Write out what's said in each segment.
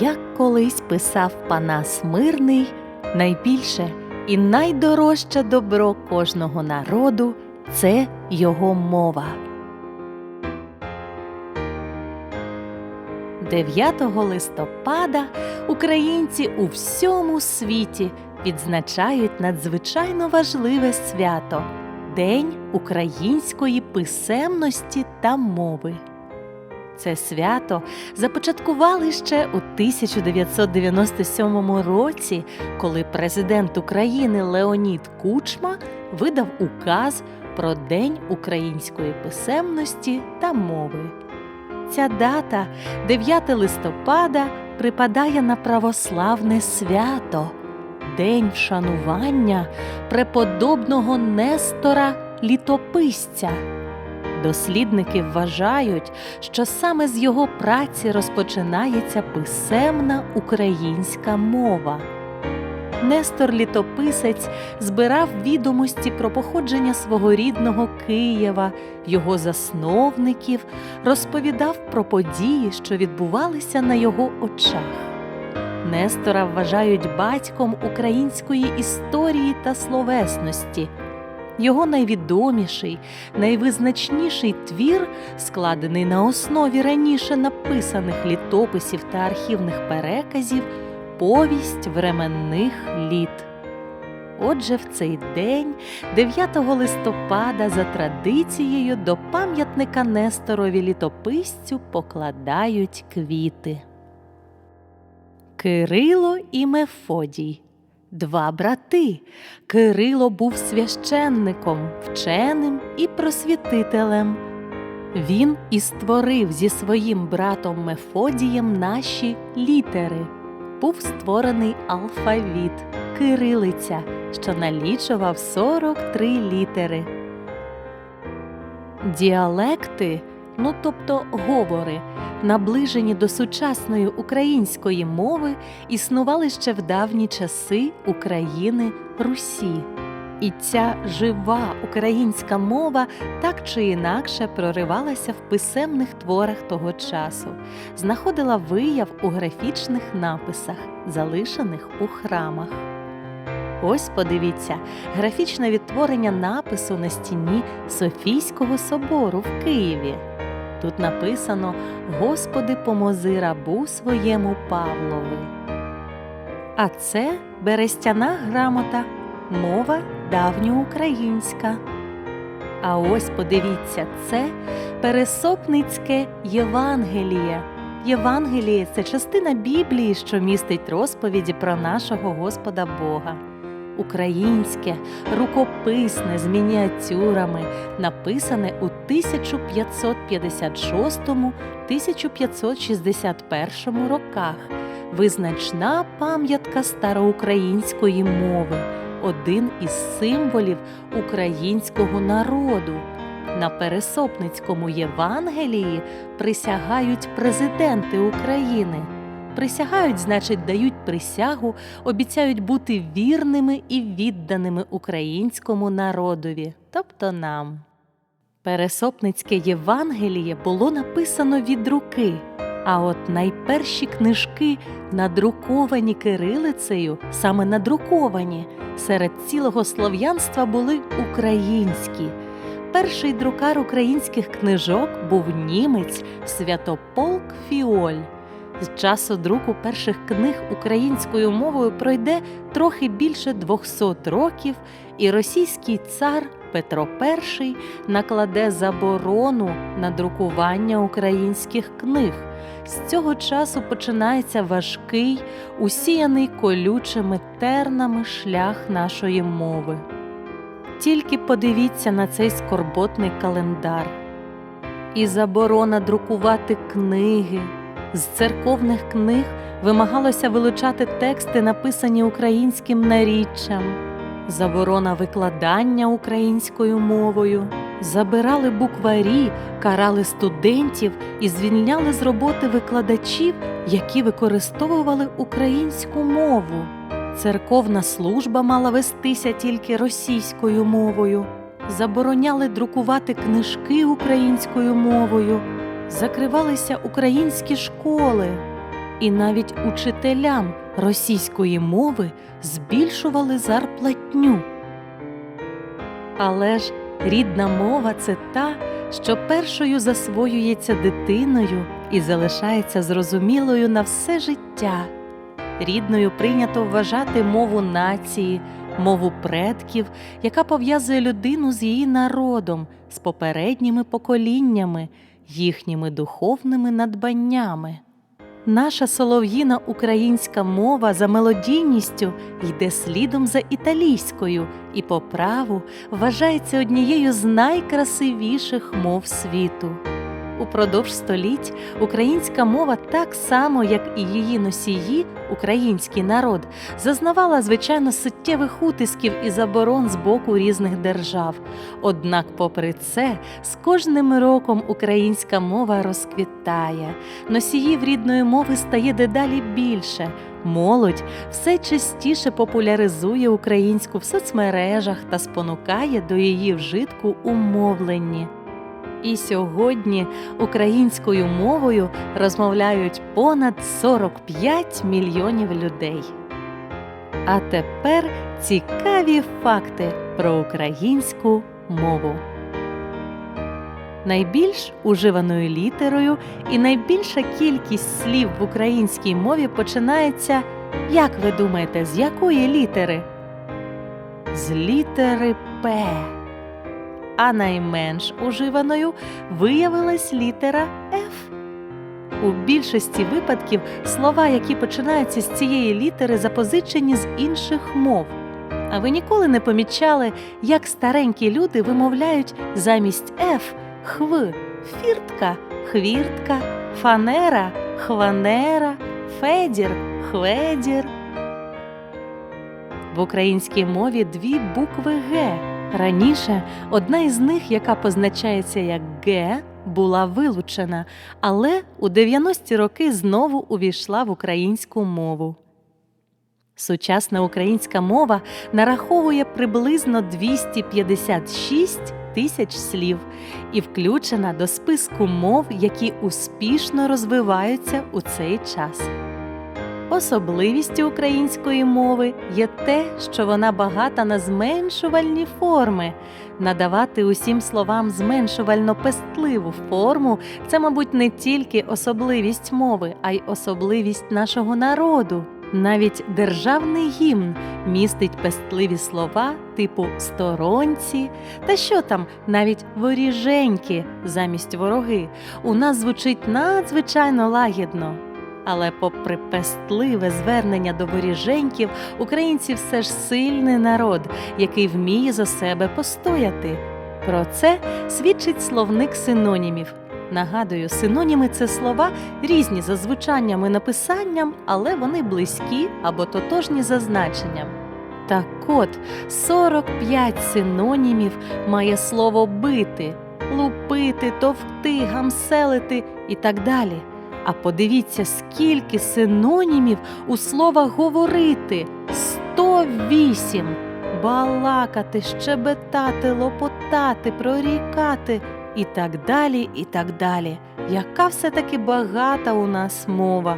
як колись писав Панас Мирний, найбільше і найдорожче добро кожного народу це його мова. 9 листопада українці у всьому світі відзначають надзвичайно важливе свято День української писемності та мови. Це свято започаткували ще у 1997 році, коли президент України Леонід Кучма видав указ про День української писемності та мови. Ця дата, 9 листопада, припадає на православне свято, День вшанування преподобного Нестора Літописця. Дослідники вважають, що саме з його праці розпочинається писемна українська мова. Нестор Літописець збирав відомості про походження свого рідного Києва, його засновників, розповідав про події, що відбувалися на його очах. Нестора вважають батьком української історії та словесності. Його найвідоміший, найвизначніший твір, складений на основі раніше написаних літописів та архівних переказів, повість временних літ. Отже, в цей день, 9 листопада, за традицією до пам'ятника Несторові літописцю покладають квіти. Кирило і Мефодій Два брати. Кирило був священником, вченим і просвітителем. Він і створив зі своїм братом Мефодієм наші літери. Був створений алфавіт кирилиця, що налічував 43 літери. Діалекти, ну тобто говори, наближені до сучасної української мови, існували ще в давні часи України Русі. І ця жива українська мова так чи інакше проривалася в писемних творах того часу, знаходила вияв у графічних написах, залишених у храмах. Ось подивіться графічне відтворення напису на стіні Софійського собору в Києві. Тут написано Господи, помози рабу своєму Павлові. А це берестяна грамота, мова давньоукраїнська. А ось подивіться, це Пересопницьке Євангеліє. Євангеліє це частина Біблії, що містить розповіді про нашого Господа Бога. Українське, рукописне з мініатюрами, написане у 1556-1561 роках, визначна пам'ятка староукраїнської мови, один із символів українського народу. На Пересопницькому Євангелії присягають президенти України. Присягають, значить, дають присягу, обіцяють бути вірними і відданими українському народові, тобто нам. Пересопницьке Євангеліє було написано від руки, а от найперші книжки, надруковані кирилицею, саме надруковані, серед цілого слов'янства були українські. Перший друкар українських книжок був німець Святополк Фіоль. З часу друку перших книг українською мовою пройде трохи більше 200 років, і російський цар Петро І накладе заборону на друкування українських книг. З цього часу починається важкий, усіяний колючими тернами шлях нашої мови. Тільки подивіться на цей скорботний календар. І заборона друкувати книги. З церковних книг вимагалося вилучати тексти, написані українським наріччям, заборона викладання українською мовою, забирали букварі, карали студентів і звільняли з роботи викладачів, які використовували українську мову. Церковна служба мала вестися тільки російською мовою, забороняли друкувати книжки українською мовою закривалися українські школи. і навіть учителям російської мови збільшували зарплатню. Але ж рідна мова це та, що першою засвоюється дитиною і залишається зрозумілою на все життя. Рідною прийнято вважати мову нації, мову предків, яка пов'язує людину з її народом, з попередніми поколіннями, їхніми духовними надбаннями. Наша солов'їна українська мова за мелодійністю йде слідом за італійською і по праву вважається однією з найкрасивіших мов світу. Упродовж століть українська мова так само, як і її носії, український народ, зазнавала звичайно суттєвих утисків і заборон з боку різних держав. Однак, попри це, з кожним роком українська мова розквітає, носіїв рідної мови стає дедалі більше. Молодь все частіше популяризує українську в соцмережах та спонукає до її вжитку у мовленні. І сьогодні українською мовою розмовляють понад 45 мільйонів людей. А тепер цікаві факти про українську мову. Найбільш уживаною літерою і найбільша кількість слів в українській мові починається, як ви думаєте, з якої літери? З літери П а найменш уживаною виявилась літера Ф. У більшості випадків слова, які починаються з цієї літери, запозичені з інших мов. А ви ніколи не помічали, як старенькі люди вимовляють замість Ф хв, фіртка, хвіртка, фанера, хванера, федір, хведір. В українській мові дві букви Г. Раніше одна із них, яка позначається як Г, була вилучена, але у 90-ті роки знову увійшла в українську мову. Сучасна українська мова нараховує приблизно 256 тисяч слів і включена до списку мов, які успішно розвиваються у цей час. Особливістю української мови є те, що вона багата на зменшувальні форми. Надавати усім словам зменшувально пестливу форму це, мабуть, не тільки особливість мови, а й особливість нашого народу. Навіть державний гімн містить пестливі слова типу сторонці, та що там, навіть воріженьки замість вороги. У нас звучить надзвичайно лагідно. Але, попри пестливе звернення до воріженьків, українці все ж сильний народ, який вміє за себе постояти. Про це свідчить словник синонімів. Нагадую, синоніми це слова різні за звучанням і написанням, але вони близькі або тотожні за значенням. Так от 45 синонімів має слово бити, лупити, товкти, гамселити і так далі. А подивіться, скільки синонімів у слова говорити 108. балакати, щебетати, лопотати, прорікати і так далі, і так далі. Яка все-таки багата у нас мова.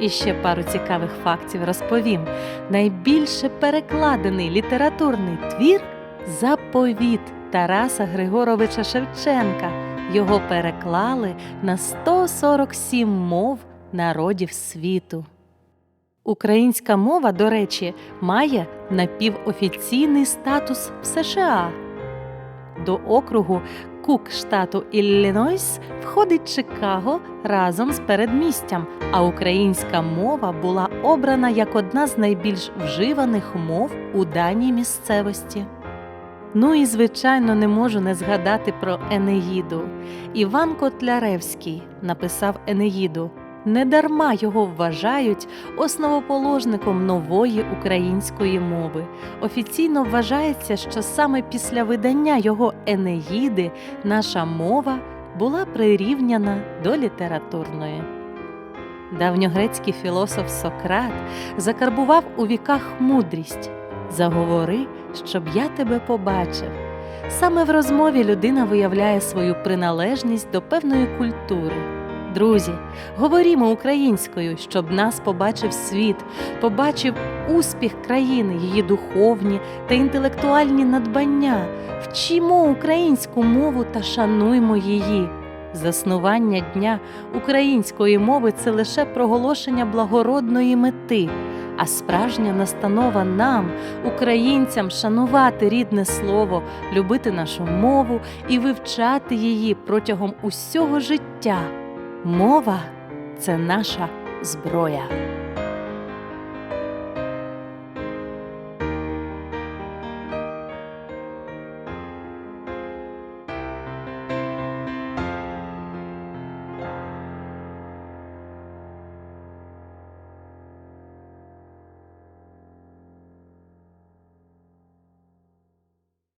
І ще пару цікавих фактів розповім. Найбільше перекладений літературний твір заповіт Тараса Григоровича Шевченка. Його переклали на 147 мов народів світу. Українська мова, до речі, має напівофіційний статус в США. До округу Кук штату Іллінойс входить Чикаго разом з передмістям, а українська мова була обрана як одна з найбільш вживаних мов у даній місцевості. Ну і, звичайно, не можу не згадати про Енеїду. Іван Котляревський написав Енеїду. Недарма його вважають основоположником нової української мови. Офіційно вважається, що саме після видання його Енеїди наша мова була прирівняна до літературної. Давньогрецький філософ Сократ закарбував у віках мудрість заговори, щоб я тебе побачив. Саме в розмові людина виявляє свою приналежність до певної культури. Друзі, говорімо українською, щоб нас побачив світ, побачив успіх країни, її духовні та інтелектуальні надбання. Вчимо українську мову та шануймо її. Заснування Дня української мови це лише проголошення благородної мети, а справжня настанова нам, українцям, шанувати рідне слово, любити нашу мову і вивчати її протягом усього життя. Мова це наша зброя.